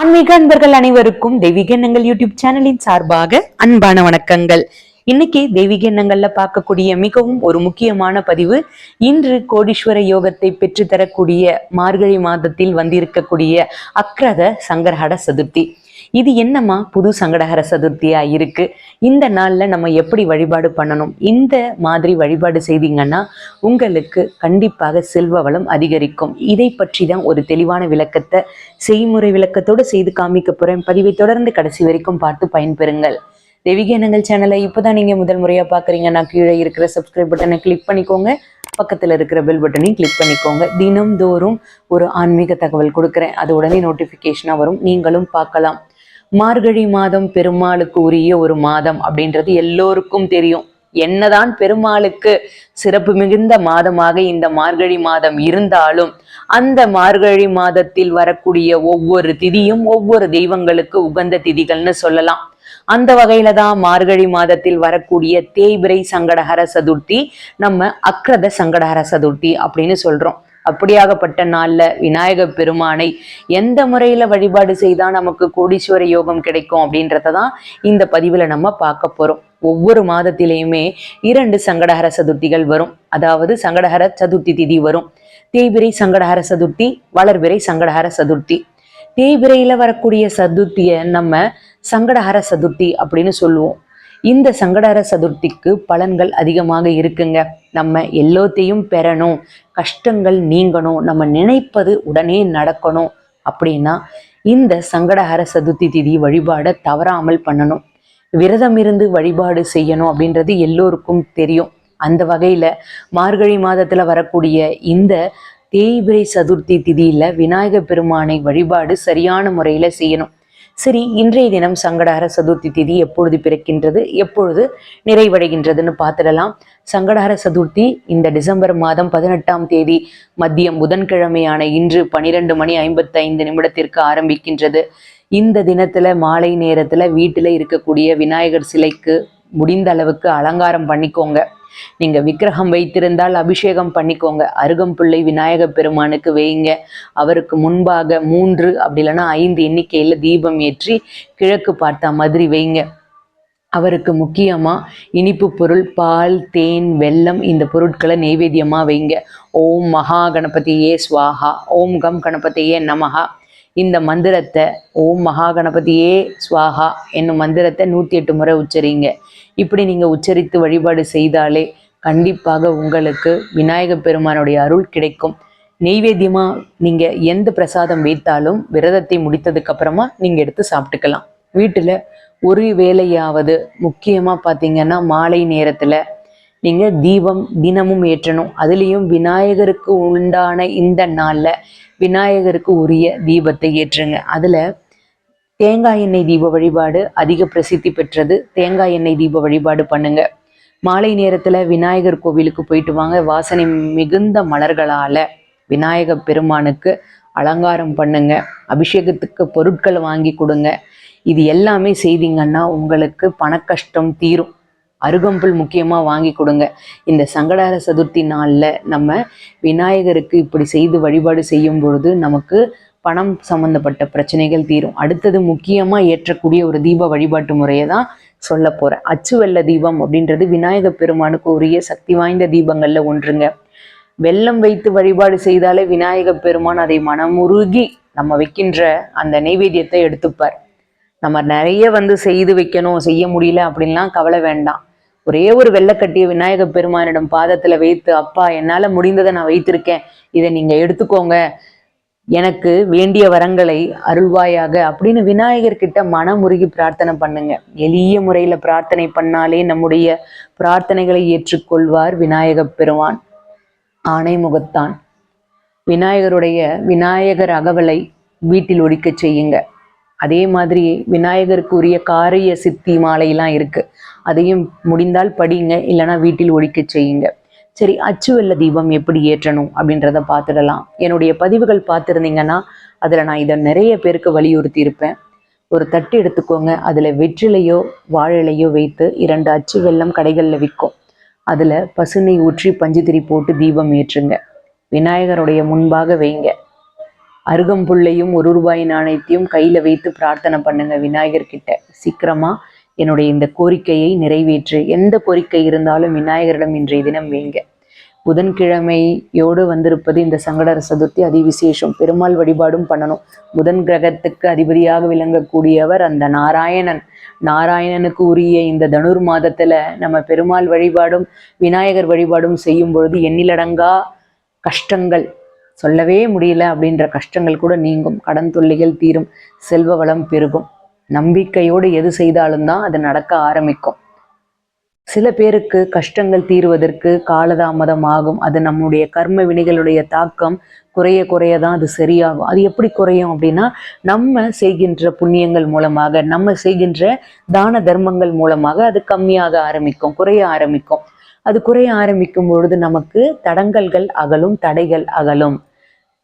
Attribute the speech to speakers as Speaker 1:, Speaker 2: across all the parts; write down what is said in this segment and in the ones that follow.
Speaker 1: ஆன்மீக அன்பர்கள் அனைவருக்கும் தெய்வீக எண்ணங்கள் யூடியூப் சேனலின் சார்பாக அன்பான வணக்கங்கள். இன்னைக்கு தெய்வீக எண்ணங்கள்ல பார்க்கக்கூடிய மிகவும் ஒரு முக்கியமான பதிவு இன்று கோடீஸ்வர யோகத்தை பெற்று தரக்கூடிய மார்கழி மாதத்தில் வந்திருக்கக்கூடிய அக்ரத சங்கரஹட சதுர்த்தி. இது என்னம்மா புது சங்கடகர சதுர்த்தியா இருக்கு? இந்த நாள்ல நம்ம எப்படி வழிபாடு பண்ணணும்? இந்த மாதிரி வழிபாடு செய்தீங்கன்னா உங்களுக்கு கண்டிப்பாக செல்வ வளம் அதிகரிக்கும். இதை பற்றி தான் ஒரு தெளிவான விளக்கத்தை செய்முறை விளக்கத்தோடு செய்து காமிக்க போறேன். பதிவை தொடர்ந்து கடைசி வரைக்கும் பார்த்து பயன்பெறுங்கள். தெய்வீக எண்ணங்கள் சேனலை இப்போதான் நீங்க முதல் முறையா பார்க்குறீங்கன்னா கீழே இருக்கிற சப்ஸ்கிரைப் பட்டனை கிளிக் பண்ணிக்கோங்க. பக்கத்தில் இருக்கிற பெல் பட்டனையும் கிளிக் பண்ணிக்கோங்க. தினம்தோறும் ஒரு ஆன்மீக தகவல் கொடுக்குறேன். அது உடனே நோட்டிஃபிகேஷனாக வரும். நீங்களும் பார்க்கலாம். மார்கழி மாதம் பெருமாளுக்கு உரிய ஒரு மாதம் அப்படின்றது எல்லோருக்கும் தெரியும். என்னதான் பெருமாளுக்கு சிறப்பு மிகுந்த மாதமாக இந்த மார்கழி மாதம் இருந்தாலும் அந்த மார்கழி மாதத்தில் வரக்கூடிய ஒவ்வொரு திதியும் ஒவ்வொரு தெய்வங்களுக்கு உகந்த திதிகள்னு சொல்லலாம். அந்த வகையில தான் மார்கழி மாதத்தில் வரக்கூடிய தேய்பிரை சங்கடஹர சதுர்த்தி நம்ம அக்ரத சங்கடஹர சதுர்த்தி அப்படின்னு சொல்றோம். அப்படியாகப்பட்ட நாளில் விநாயக பெருமானை எந்த முறையில் வழிபாடு செய்தால் நமக்கு கோடீஸ்வர யோகம் கிடைக்கும் அப்படின்றத தான் இந்த பதிவில் நம்ம பார்க்க போகிறோம் ஒவ்வொரு மாதத்திலையுமே இரண்டு சங்கடஹர சதுர்த்திகள் வரும். அதாவது சங்கடஹர சதுர்த்தி திதி வரும். தேய்பிரை சங்கடஹர சதுர்த்தி வளர்பிறை சங்கடஹர சதுர்த்தி. தேய்பிரையில் வரக்கூடிய சதுர்த்தியை நம்ம சங்கடஹர சதுர்த்தி அப்படின்னு சொல்லுவோம். இந்த சங்கடார சதுர்த்திக்கு பலன்கள் அதிகமாக இருக்குங்க. நம்ம எல்லோத்தையும் பெறணும். கஷ்டங்கள் நீங்கணும். நம்ம நினைப்பது உடனே நடக்கணும். அப்படின்னா இந்த சங்கடஹர சதுர்த்தி திதி வழிபாடை தவறாமல் பண்ணணும். விரதம் இருந்து வழிபாடு செய்யணும் அப்படின்றது எல்லோருக்கும் தெரியும். அந்த வகையில் மார்கழி மாதத்தில் வரக்கூடிய இந்த தேய்பிரை சதுர்த்தி திதியில் விநாயகர் பெருமானை வழிபாடு சரியான முறையில் செய்யணும். சரி இன்றைய தினம் சங்கடஹர சதுர்த்தி திதி எப்பொழுது பிறக்கின்றது எப்பொழுது நிறைவடைகின்றதுன்னு பார்த்துடலாம். சங்கடஹர சதுர்த்தி இந்த டிசம்பர் மாதம் பதினெட்டாம் தேதி மதியம் புதன்கிழமையான இன்று பனிரெண்டு மணி ஐம்பத்தி ஐந்து நிமிடத்திற்கு ஆரம்பிக்கின்றது. இந்த தினத்துல மாலை நேரத்துல வீட்டுல இருக்கக்கூடிய விநாயகர் சிலைக்கு முடிந்த அளவுக்கு அலங்காரம் பண்ணிக்கோங்க. நீங்க விக்கிரகம் வைத்திருந்தால் அபிஷேகம் பண்ணிக்கோங்க. அருகம்புள்ளை விநாயக பெருமானுக்கு வைங்க அவருக்கு முன்பாக மூன்று அப்படி இல்லைன்னா ஐந்து எண்ணிக்கையில தீபம் ஏற்றி கிழக்கு பார்த்த மாதிரி வைங்க அவருக்கு முக்கியமா இனிப்பு பொருள் பால் தேன் வெல்லம் இந்த பொருட்களை நெய்வேத்தியமாக வைங்க ஓம் மகா கணபதியே ஸ்வாஹா ஓம் கம் கணபதியே நமஹா. இந்த மந்திரத்தை ஓம் மகா கணபதியே ஸ்வாஹா என்னும் மந்திரத்தை நூற்றி எட்டு முறை உச்சரிங்க. இப்படி நீங்கள் உச்சரித்து வழிபாடு செய்தாலே கண்டிப்பாக உங்களுக்கு விநாயக பெருமானுடைய அருள் கிடைக்கும். நெய்வேத்தியமாக நீங்கள் எந்த பிரசாதம் வைத்தாலும் விரதத்தை முடித்ததுக்கு அப்புறமா நீங்கள் எடுத்து சாப்பிட்டுக்கலாம். வீட்டில் ஒரு வேலையாவது முக்கியமாக பார்த்தீங்கன்னா மாலை நேரத்தில் நீங்கள் தீபம் தினமும் ஏற்றணும். அதுலேயும் விநாயகருக்கு உண்டான இந்த நாளில் விநாயகருக்கு உரிய தீபத்தை ஏற்றுங்க. அதில் தேங்காய் எண்ணெய் தீப வழிபாடு அதிக பிரசித்தி பெற்றது. தேங்காய் எண்ணெய் தீப வழிபாடு பண்ணுங்க. மாலை நேரத்தில் விநாயகர் கோவிலுக்கு போயிட்டு வாங்க. வாசனை மிகுந்த மலர்களால் விநாயக பெருமானுக்கு அலங்காரம் பண்ணுங்க. அபிஷேகத்துக்கு பொருட்கள் வாங்கி கொடுங்க. இது எல்லாமே செய்தீங்கன்னா உங்களுக்கு பணக்கஷ்டம் தீரும். அருகம்புல் முக்கியமாக வாங்கி கொடுங்க. இந்த சங்கடார சதுர்த்தி நாளில் நம்ம விநாயகருக்கு இப்படி செய்து வழிபாடு செய்யும் பொழுது நமக்கு பணம் சம்மந்தப்பட்ட பிரச்சனைகள் தீரும். அடுத்தது முக்கியமாக ஏற்றக்கூடிய ஒரு தீப வழிபாட்டு முறையை தான் சொல்ல போகிறேன் அச்சு வெள்ள தீபம் அப்படின்றது விநாயக பெருமானுக்கு உரிய சக்தி வாய்ந்த தீபங்களில் ஒன்றுங்க. வெள்ளம் வைத்து வழிபாடு செய்தாலே விநாயக பெருமான் அதை மனமுருகி நம்ம வைக்கின்ற அந்த நைவேத்தியத்தை எடுத்துப்பார். நம்ம நிறைய வந்து செய்து வைக்கணும் செய்ய முடியல அப்படின்லாம் கவலை வேண்டாம். ஒரே ஒரு வெள்ளக்கட்டிய விநாயக பெருமானிடம் பாதத்துல வைத்து அப்பா என்னால முடிந்ததை நான் வைத்திருக்கேன். இதை நீங்க எடுத்துக்கோங்க. எனக்கு வேண்டிய வரங்களை அருள்வாயாக அப்படின்னு விநாயகர்கிட்ட மனமுருகி பிரார்த்தனை பண்ணுங்க. எளிய முறையில பிரார்த்தனை பண்ணாலே நம்முடைய பிரார்த்தனைகளை ஏற்றுக்கொள்வார் விநாயக பெருமான். ஆணை முகத்தான் விநாயகருடைய விநாயகர் அகவலை வீட்டில் ஒழிக்கச் செய்யுங்க. அதே மாதிரி விநாயகருக்கு உரிய காரிய சித்தி மாலையெல்லாம் இருக்குது அதையும் முடிந்தால் படிங்க இல்லைன்னா வீட்டில் ஒழிக்க செய்யுங்க. சரி அச்சுவெல்ல தீபம் எப்படி ஏற்றணும் அப்படின்றத பார்த்துடலாம். என்னுடைய பதிவுகள் பார்த்துருந்தீங்கன்னா அதில் நான் இதை நிறைய பேருக்கு வலியுறுத்தி இருப்பேன் ஒரு தட்டு எடுத்துக்கோங்க. அதில் வெற்றிலையோ வாழையிலையோ வைத்து இரண்டு அச்சு வெல்லம் கடைகளில் விற்கும். அதில் பசுனை ஊற்றி பஞ்சுத்திரி போட்டு தீபம் ஏற்றுங்க. விநாயகருடைய முன்பாக வைங்க. அருகம்புள்ளையும் ஒரு ரூபாய் நாணயத்தையும் கையில வைத்து பிரார்த்தனை பண்ணுங்க விநாயகர் கிட்ட. சீக்கிரமா என்னுடைய இந்த கோரிக்கையை நிறைவேற்று. எந்த கோரிக்கை இருந்தாலும் விநாயகரிடம் இன்றைய தினம் வேங்க புதன்கிழமையோடு வந்திருப்பது இந்த சங்கடர சதுர்த்தி அதி விசேஷம் பெருமாள் வழிபாடும் பண்ணணும். புதன் கிரகத்துக்கு அதிபதியாக விளங்கக்கூடியவர் அந்த நாராயணன். நாராயணனுக்கு உரிய இந்த தனுர் மாதத்துல நம்ம பெருமாள் வழிபாடும் விநாயகர் வழிபாடும் செய்யும் பொழுது எண்ணிலடங்கா கஷ்டங்கள் சொல்லவே முடியல அப்படின்ற கஷ்டங்கள் கூட நீங்கும். கடன் தொல்லைகள் தீரும். செல்வ வளம் பெருகும். நம்பிக்கையோடு எது செய்தாலும் தான் அது நடக்க ஆரம்பிக்கும். சில பேருக்கு கஷ்டங்கள் தீருவதற்கு காலதாமதம் ஆகும். அது நம்முடைய கர்ம வினைகளுடைய தாக்கம் குறைய குறைய தான் அது சரியாகும். அது எப்படி குறையும் அப்படின்னா நம்ம செய்கின்ற புண்ணியங்கள் மூலமாக நம்ம செய்கின்ற தான தர்மங்கள் மூலமாக அது கம்மியாக ஆரம்பிக்கும் குறைய ஆரம்பிக்கும். அது குறைய ஆரம்பிக்கும் பொழுது நமக்கு தடங்கல்கள் அகலும் தடைகள் அகலும்.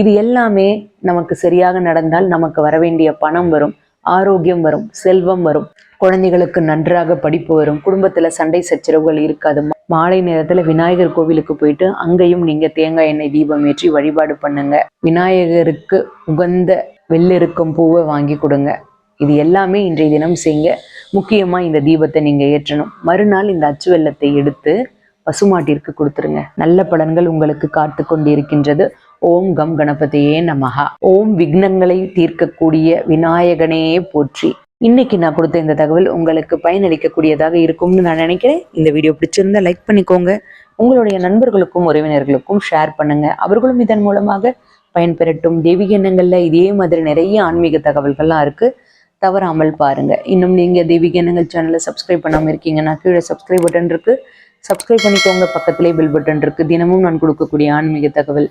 Speaker 1: இது எல்லாமே நமக்கு சரியாக நடந்தால் நமக்கு வர வேண்டிய பணம் வரும் ஆரோக்கியம் வரும் செல்வம் வரும் குழந்தைகளுக்கு நன்றாக படிப்பு வரும் குடும்பத்துல சண்டை சச்சரவுகள் இருக்காது. மாலை நேரத்துல விநாயகர் கோவிலுக்கு போயிட்டு அங்கேயும் நீங்க தேங்காய் எண்ணெய் தீபம் ஏற்றி வழிபாடு பண்ணுங்க. விநாயகருக்கு உகந்த வெள்ளெருக்கும் பூவை வாங்கி கொடுங்க. இது எல்லாமே இன்றைய தினம் செய்யுங்க. முக்கியமா இந்த தீபத்தை நீங்க ஏற்றணும். மறுநாள் இந்த அச்சு வெள்ளத்தை எடுத்து பசுமாட்டிற்கு கொடுத்துருங்க. நல்ல பலன்கள் உங்களுக்கு காத்து கொண்டு இருக்கின்றது ஓம் கம் கணபதியே நமகா ஓம் விக்னங்களை தீர்க்கக்கூடிய விநாயகனே போற்றி. இன்னைக்கு நான் கொடுத்த இந்த தகவல் உங்களுக்கு பயனளிக்கக்கூடியதாக இருக்கும்னு நான் நினைக்கிறேன். இந்த வீடியோ பிடிச்சிருந்தா லைக் பண்ணிக்கோங்க. உங்களுடைய நண்பர்களுக்கும் உறவினர்களுக்கும் ஷேர் பண்ணுங்க. அவர்களும் இதன் மூலமாக பயன்பெறட்டும். தேவி எண்ணங்கள்ல இதே மாதிரி நிறைய ஆன்மீக தகவல்கள்லாம் இருக்கு. தவறாமல் பாருங்க. இன்னும் நீங்க தேவி எண்ணங்கள் சேனலை சப்ஸ்கிரைப் பண்ணாமல் இருக்கீங்கன்னா கீழே சப்ஸ்கிரைப் பட்டன் இருக்கு. சப்ஸ்கிரைப் பண்ணிக்கோங்க. பக்கத்திலே பெல் பட்டன் இருக்கு. தினமும் நான் கொடுக்கக்கூடிய ஆன்மீக தகவல்.